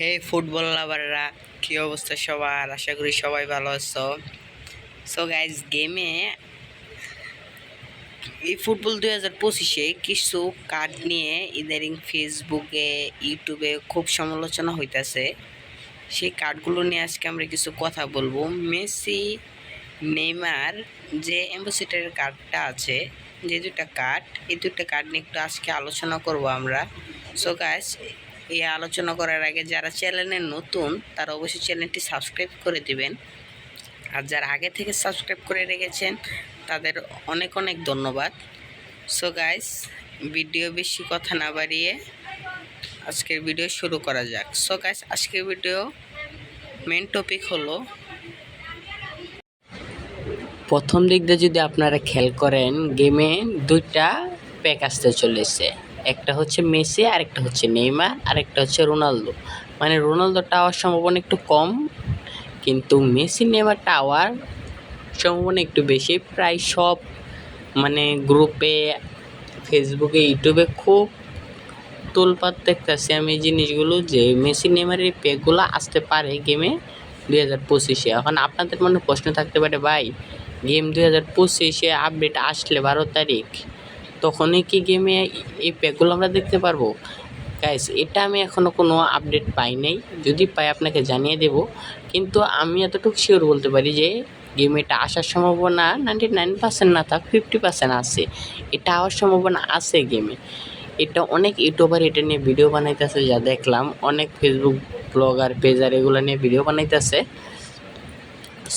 হে football লাভাররা কি অবস্থা সবার? আশা করি সবাই ভালো আছো। সো গাইজ গেমে এই ফুটবল দুই হাজার পঁচিশে কিছু কার্ড নিয়ে ইদারিং ফেসবুকে ইউটিউবে খুব সমালোচনা হইতাছে। সেই কার্ডগুলো নিয়ে আজকে আমরা কিছু কথা বলব। মেসি, নেইমার যে অ্যাম্বাসিডারের কার্ডটা আছে, যে দুটা কার্ড এই দুটা কার্ড নিয়ে একটু আজকে আলোচনা করব আমরা। সো গাইজ এই আলোচনা করার আগে যারা চ্যানেলে নতুন, তারা অবশ্যই চ্যানেলটি সাবস্ক্রাইব করে দিবেন। আর যারা আগে থেকে সাবস্ক্রাইব করে রেখেছেন, তাদের অনেক অনেক ধন্যবাদ। সো গাইস ভিডিও বেশি কথা না বাড়িয়ে আজকের ভিডিও শুরু করা যাক। সো গাইস আজকের ভিডিও মেন টপিক হলো প্রথম দিক দিয়ে যদি আপনারা খেয়াল করেন গেমে দুইটা প্যাক আসতে চলেছে। একটা হচ্ছে মেসি আর একটা হচ্ছে নেইমার আর একটা হচ্ছে রোনালদো। মানে রোনালদোটা হওয়ার সম্ভাবনা একটু কম, কিন্তু মেসি নেইমার টাওয়ার সম্ভাবনা একটু বেশি। প্রায় সব মানে গ্রুপে, ফেসবুকে, ইউটিউবে খুব তোলপাত দেখতেছি আমি এই জিনিসগুলো যে মেসি, নেইমারের প্যাকগুলো আসতে পারে গেমে দুই হাজার পঁচিশে। এখন আপনাদের মনে প্রশ্ন থাকতে পারে, ভাই, গেম দুই হাজার পঁচিশে আপডেট আসলে বারো তারিখ তখনই কি গেমে এই প্যাকগুলো আমরা দেখতে পারব? গাইস এটা আমি এখনও কোনো আপডেট পাই নাই। যদি পাই, আপনাকে জানিয়ে দেব। কিন্তু আমি এতটুকু শিওর বলতে পারি যে গেমে এটা আসার সম্ভাবনা নাইনটি নাইন পার্সেন্ট না থাক ফিফটি পার্সেন্ট আছে। এটা হওয়ার সম্ভাবনা আছে গেমে এটা অনেক ইউটিউবার এটা নিয়ে ভিডিও বানাইতেছে, যা দেখলাম। অনেক ফেসবুক ব্লগার পেজার এগুলো নিয়ে ভিডিও বানাইতেছে।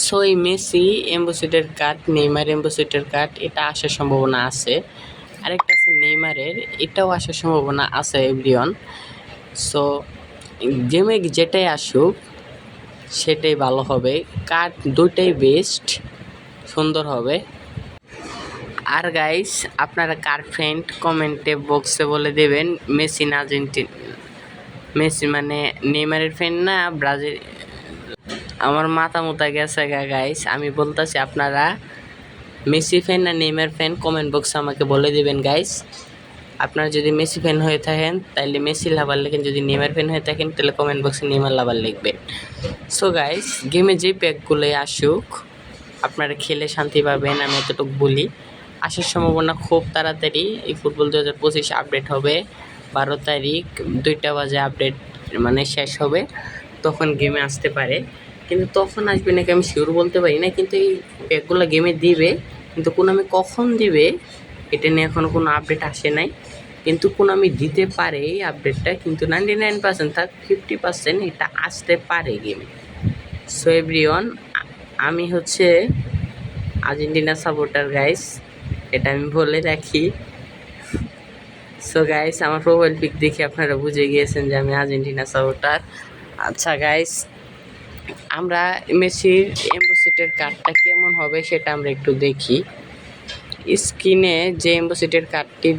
সো এই Messi ambassador card Neymar ambassador card এটা আসার সম্ভাবনা আছে। আরেকটা আছে নেইমারের, এটাও আসার সম্ভাবনা আছে এভরিওয়ান। সো গেমে যেটাই আসুক, সেটাই ভালো হবে। কার্ড দুটাই বেস্ট সুন্দর হবে। আর গাইস আপনারা কার ফ্রেন্ড কমেন্টে বক্সে বলে দেবেন, মেসি না আর্জেন্টিন মেসি মানে নেইমারের ফ্রেন্ড না, ব্রাজিল আমার মাথা মোতা গেছে গা গাইস আমি বলতেছি আপনারা মেসি ফ্যান না নেইমার ফ্যান কমেন্ট বক্সে আমাকে বলে দিবেন গাইস আপনারা যদি মেসি ফ্যান হয়ে থাকেন তাহলে মেসি লাভার লিখেন। যদি নেইমার ফ্যান হয়ে থাকেন তাহলে কমেন্ট বক্সে নেইমার লাভার লিখবেন। সো গাইস গেমে যে প্যাকগুলো আসুক, আপনারা খেলে শান্তি পাবেন, আমি এতটুকু বলি। আসার সম্ভাবনা খুব তাড়াতাড়ি। এই ফুটবল দু হাজার পঁচিশ আপডেট হবে। বারো তারিখ, দুইটা বাজে আপডেট মানে শেষ হবে। তখন গেমে আসতে পারে। কিন্তু তখন আসবে নাকি আমি শিওর বলতে পারি না। কিন্তু এই প্যাকগুলো গেমে দিবে। কিন্তু কোন আমি কখন দিবে, এটা নিয়ে এখনও কোনো আপডেট আসে নাই। কিন্তু কোন আমি দিতে পারে এই আপডেটটা কিন্তু নাইনটি নাইন পার্সেন্ট থাক ফিফটি পার্সেন্ট এটা আসতে পারে গেমে সো এভরিওয়ান আমি হচ্ছে আর্জেন্টিনা সাপোর্টার গাইস এটা আমি বলে রাখি। সো গাইস আমার প্রোফাইল পিক দেখে আপনারা বুঝে গিয়েছেন যে আমি আর্জেন্টিনা সাপোর্টার আচ্ছা গাইস আমরা মেসির এম্বোসিটের কার্ডটা কেমন হবে সেটা আমরা একটু দেখি। স্ক্রিনে যে এম্বোসিটের কার্ডটি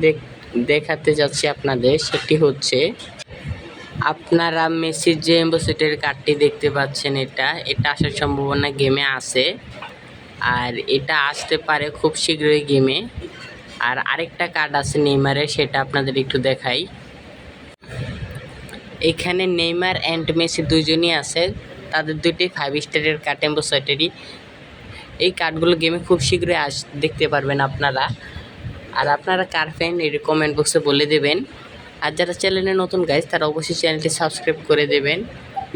দেখাতে যাচ্ছি আপনাদের, সেটি হচ্ছে আপনারা মেসির যে এম্বোসিটের কার্ডটি দেখতে পাচ্ছেন এটা এটা আসার সম্ভাবনা গেমে আছে। আর এটা আসতে পারে খুব শীঘ্রই গেমে। আর আরেকটা কার্ড আছে নেইমারের, সেটা আপনাদের একটু দেখাই। এখানে নেইমার অ্যান্ড মেসি দুজনই আছে। তাদের দুইটি ফাইভ স্টারের কার্ড এম্বোসাইটারি এই কার্ডগুলো গেমে খুব শীঘ্রই আস, দেখতে পারবেন আপনারা। আর আপনারা কার ফ্যান এর কমেন্ট বক্সে বলে দেবেন। আর যারা চ্যানেলে নতুন গাইজ তারা অবশ্যই চ্যানেলটি সাবস্ক্রাইব করে দেবেন।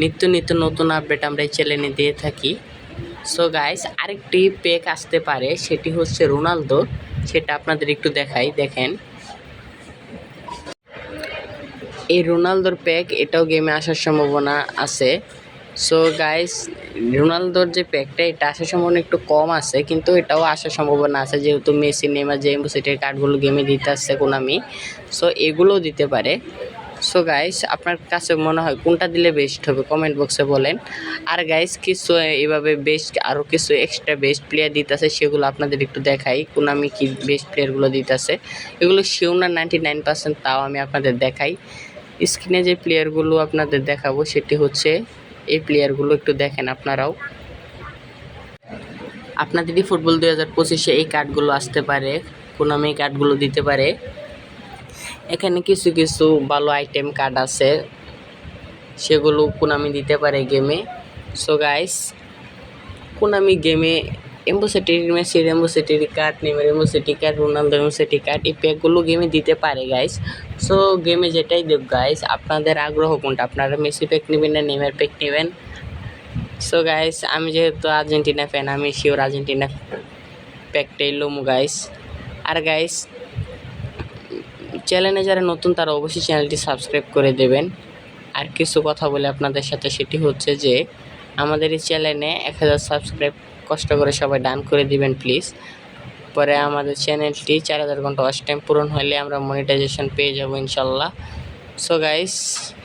নিত্য নিত্য নতুন আপডেট আমরা এই চ্যানেলে দিয়ে থাকি। সো গাইস আরেকটি পেক আসতে পারে, সেটি হচ্ছে রোনালদো। সেটা আপনাদের একটু দেখাই, দেখেন। এই রোনালদোর প্যাক এটাও গেমে আসার সম্ভাবনা আছে। সো গাইস রোনালদোর যে প্যাকটা এটা আসার সম্ভাবনা একটু কম আছে, কিন্তু এটাও আসার সম্ভাবনা আছে, যেহেতু মেসি নেমার যে সেটের কার্ডগুলো গেমে দিতে আসছে কোনামি সো এগুলোও দিতে পারে। সো গাইস আপনার কাছে মনে হয় কোনটা দিলে বেস্ট হবে? কমেন্ট বক্সে বলেন। আর গাইস কিছু এভাবে বেস্ট আরও কিছু এক্সট্রা বেস্ট প্লেয়ার দিতেছে সেগুলো আপনাদের একটু দেখাই। কোনামি কি বেস্ট প্লেয়ারগুলো দিতেছে এগুলো শিও না নাইনটি নাইন পার্সেন্ট তাও আমি আপনাদের দেখাই। স্ক্রিনে যে প্লেয়ারগুলো আপনাদের দেখাবো, সেটি হচ্ছে এই প্লেয়ারগুলো একটু দেখেন আপনারাও। আপনার যদি ফুটবল দুই হাজার পঁচিশে এই কার্ডগুলো আসতে পারে কোনামি কার্ডগুলো দিতে পারে। এখানে কিছু কিছু ভালো আইটেম কার্ড আছে। সেগুলো কোনামি দিতে পারে গেমে সো গাইস কোনামি গেমে এম্বোসিটির এম্বোসিটির কার্ড নেমের এম্বোসিটি কার্ড, রোনালদো এম্বোসিটি কার্ড, এই প্যাকগুলো গেমে দিতে পারে গাইস সো গেমে যেটাই দেব গাইস আপনাদের আগ্রহ কোনটা? আপনারা মেসি প্যাক নেবেন না নেমের প্যাক নেবেন? সো গাইস আমি যেহেতু আর্জেন্টিনা ফ্যান আমি শিওর আর্জেন্টিনা প্যাকটাই লোমু গাইস আর গাইস চ্যানেলে যারা নতুন, তারা অবশ্যই চ্যানেলটি সাবস্ক্রাইব করে দেবেন। আর কিছু কথা বলে আপনাদের সাথে সেটি হচ্ছে যে, আমাদের এই চ্যানেলে এক হাজার সাবস্ক্রাইব কষ্ট করে সবাই ডান করে দিবেন প্লিজ পরে আমাদের চ্যানেলটি চার হাজার ঘণ্টা ওয়াচ টাইম পূরণ হলে আমরা মনিটাইজেশন পেয়ে যাব ইনশাল্লাহ। সো গাইস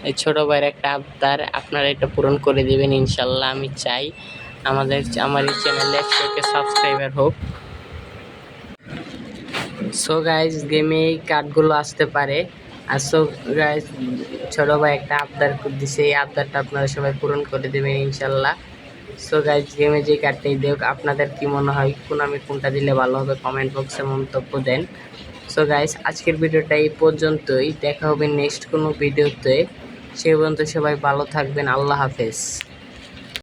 এই ছোটো ভাইয়ের একটা আবদার, আপনারা এটা পূরণ করে দেবেন ইনশাল্লাহ, আমি চাই আমাদের, আমার এই চ্যানেলে একশোকে সাবস্ক্রাইবার হোক। সো গাইজ গেমে এই কার্ডগুলো আসতে পারে। আর সো গাইজ ছোটো ভাই একটা আবদার দিছে, এই আবদারটা আপনারা সবাই পূরণ করে দেবেন ইনশাল্লাহ। সো গাইজ গেমে যে কার্ডটাই দেখ, আপনাদের কি মনে হয়, কোন আমি কোনটা দিলে ভালো হবে কমেন্ট বক্সে মন্তব্য দেন। সো গাইজ আজকের ভিডিওটা এই পর্যন্তই। দেখা হবে নেক্সট কোনো ভিডিওতে। সে পর্যন্ত সবাই ভালো থাকবেন। আল্লাহ হাফেজ।